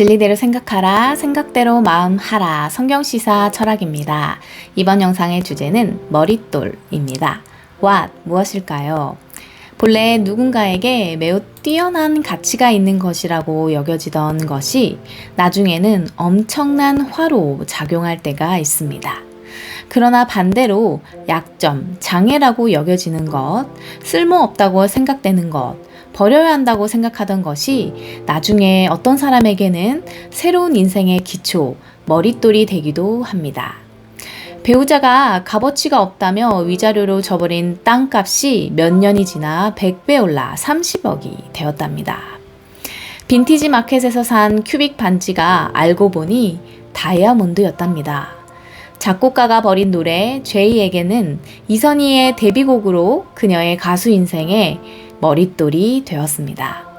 진리대로 생각하라, 생각대로 마음하라, 성경시사 철학입니다. 이번 영상의 주제는 머릿돌입니다. what, 무엇일까요? 본래 누군가에게 매우 뛰어난 가치가 있는 것이라고 여겨지던 것이 나중에는 엄청난 화로 작용할 때가 있습니다. 그러나 반대로 약점, 장애라고 여겨지는 것, 쓸모없다고 생각되는 것, 버려야 한다고 생각하던 것이 나중에 어떤 사람에게는 새로운 인생의 기초, 머릿돌이 되기도 합니다. 배우자가 값어치가 없다며 위자료로 줘버린 땅값이 몇 년이 지나 100배 올라 30억이 되었답니다. 빈티지 마켓에서 산 큐빅 반지가 알고 보니 다이아몬드였답니다. 작곡가가 버린 노래 제이에게는 이선희의 데뷔곡으로 그녀의 가수 인생에 머릿돌이 되었습니다.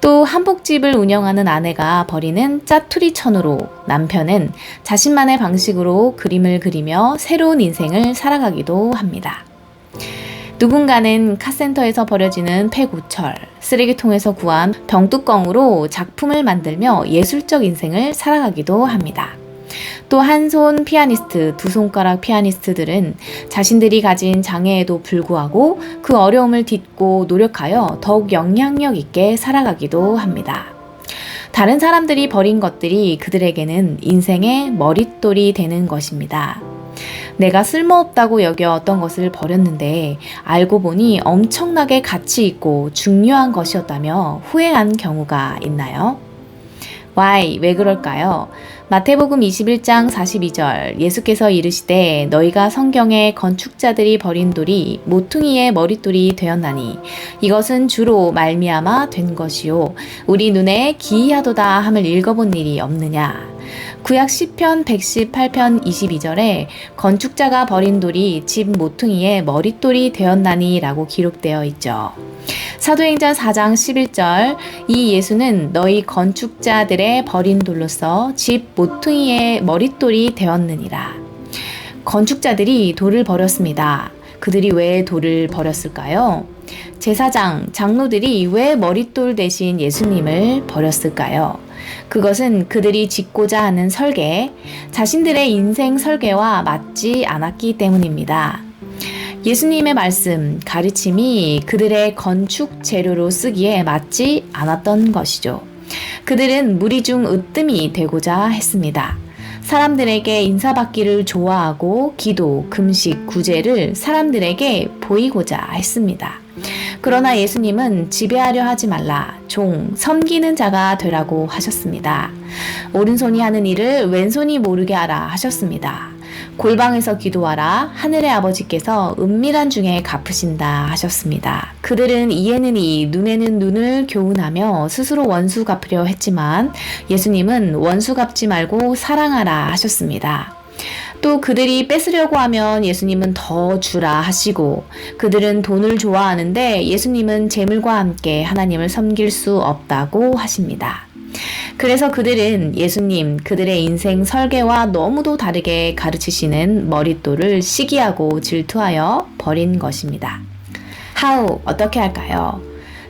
또 한복집을 운영하는 아내가 버리는 짜투리 천으로 남편은 자신만의 방식으로 그림을 그리며 새로운 인생을 살아가기도 합니다. 누군가는 카센터에서 버려지는 폐고철, 쓰레기통에서 구한 병뚜껑으로 작품을 만들며 예술적 인생을 살아가기도 합니다. 또 한 손 피아니스트, 두 손가락 피아니스트들은 자신들이 가진 장애에도 불구하고 그 어려움을 딛고 노력하여 더욱 영향력 있게 살아가기도 합니다. 다른 사람들이 버린 것들이 그들에게는 인생의 머릿돌이 되는 것입니다. 내가 쓸모없다고 여겨었던 것을 버렸는데 알고 보니 엄청나게 가치 있고 중요한 것이었다며 후회한 경우가 있나요? Why? 왜 그럴까요? 마태복음 21장 42절. 예수께서 이르시되 너희가 성경에 건축자들이 버린 돌이 모퉁이의 머릿돌이 되었나니 이것은 주로 말미암아 된 것이요. 우리 눈에 기이하도다 함을 읽어본 일이 없느냐? 구약 10편 118편 22절에 건축자가 버린 돌이 집 모퉁이의 머릿돌이 되었나니 라고 기록되어 있죠. 사도행전 4장 11절 이 예수는 너희 건축자들의 버린 돌로서 집 모퉁이의 머릿돌이 되었느니라. 건축자들이 돌을 버렸습니다. 그들이 왜 돌을 버렸을까요? 제사장, 장로들이 왜 머릿돌 대신 예수님을 버렸을까요? 그것은 그들이 짓고자 하는 설계, 자신들의 인생 설계와 맞지 않았기 때문입니다. 예수님의 말씀, 가르침이 그들의 건축 재료로 쓰기에 맞지 않았던 것이죠. 그들은 무리 중 으뜸이 되고자 했습니다. 사람들에게 인사받기를 좋아하고 기도, 금식, 구제를 사람들에게 보이고자 했습니다. 그러나 예수님은 지배하려 하지 말라, 종, 섬기는 자가 되라고 하셨습니다. 오른손이 하는 일을 왼손이 모르게 하라 하셨습니다. 골방에서 기도하라 하늘의 아버지께서 은밀한 중에 갚으신다 하셨습니다. 그들은 이에는 이 눈에는 눈을 교훈하며 스스로 원수 갚으려 했지만 예수님은 원수 갚지 말고 사랑하라 하셨습니다. 또 그들이 뺏으려고 하면 예수님은 더 주라 하시고 그들은 돈을 좋아하는데 예수님은 재물과 함께 하나님을 섬길 수 없다고 하십니다. 그래서 그들은 예수님, 그들의 인생 설계와 너무도 다르게 가르치시는 머릿돌을 시기하고 질투하여 버린 것입니다. How? 어떻게 할까요?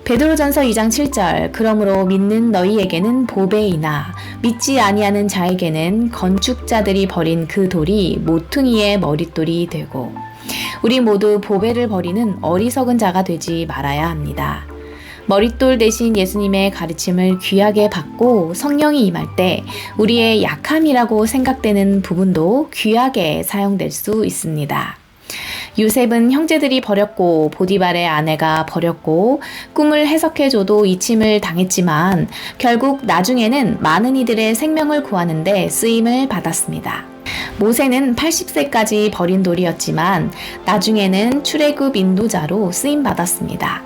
베드로전서 2장 7절 그러므로 믿는 너희에게는 보배이나 믿지 아니하는 자에게는 건축자들이 버린 그 돌이 모퉁이의 머릿돌이 되고 우리 모두 보배를 버리는 어리석은 자가 되지 말아야 합니다. 머릿돌 대신 예수님의 가르침을 귀하게 받고 성령이 임할 때 우리의 약함이라고 생각되는 부분도 귀하게 사용될 수 있습니다. 유셉은 형제들이 버렸고 보디발의 아내가 버렸고 꿈을 해석해줘도 이침을 당했지만 결국 나중에는 많은 이들의 생명을 구하는데 쓰임을 받았습니다. 모세는 80세까지 버린 돌이었지만 나중에는 출애굽 인도자로 쓰임 받았습니다.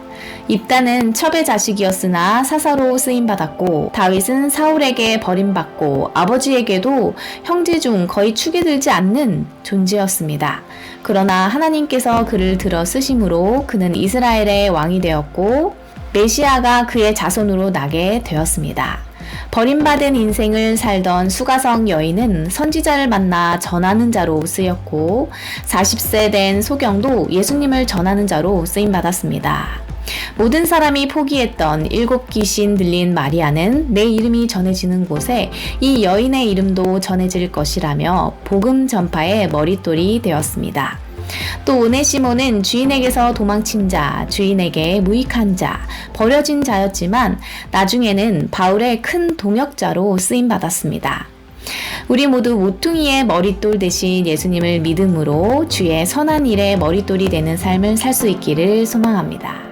입다는 첩의 자식이었으나 사사로 쓰임받았고 다윗은 사울에게 버림받고 아버지에게도 형제 중 거의 축에 들지 않는 존재였습니다. 그러나 하나님 께서 그를 들어 쓰심으로 그는 이스라엘의 왕이 되었고 메시아가 그의 자손으로 나게 되었습니다. 버림받은 인생을 살던 수가성 여인은 선지자를 만나 전하는 자로 쓰였고 40세 된 소경도 예수님을 전하는 자로 쓰임 받았습니다. 모든 사람이 포기했던 일곱 귀신 들린 마리아는 내 이름이 전해지는 곳에 이 여인의 이름도 전해질 것이라며 복음 전파의 머릿돌이 되었습니다. 또 오네시모는 주인에게서 도망친 자, 주인에게 무익한 자, 버려진 자였지만 나중에는 바울의 큰 동역자로 쓰임 받았습니다. 우리 모두 모퉁이의 머릿돌 대신 예수님을 믿음으로 주의 선한 일에 머릿돌이 되는 삶을 살 수 있기를 소망합니다.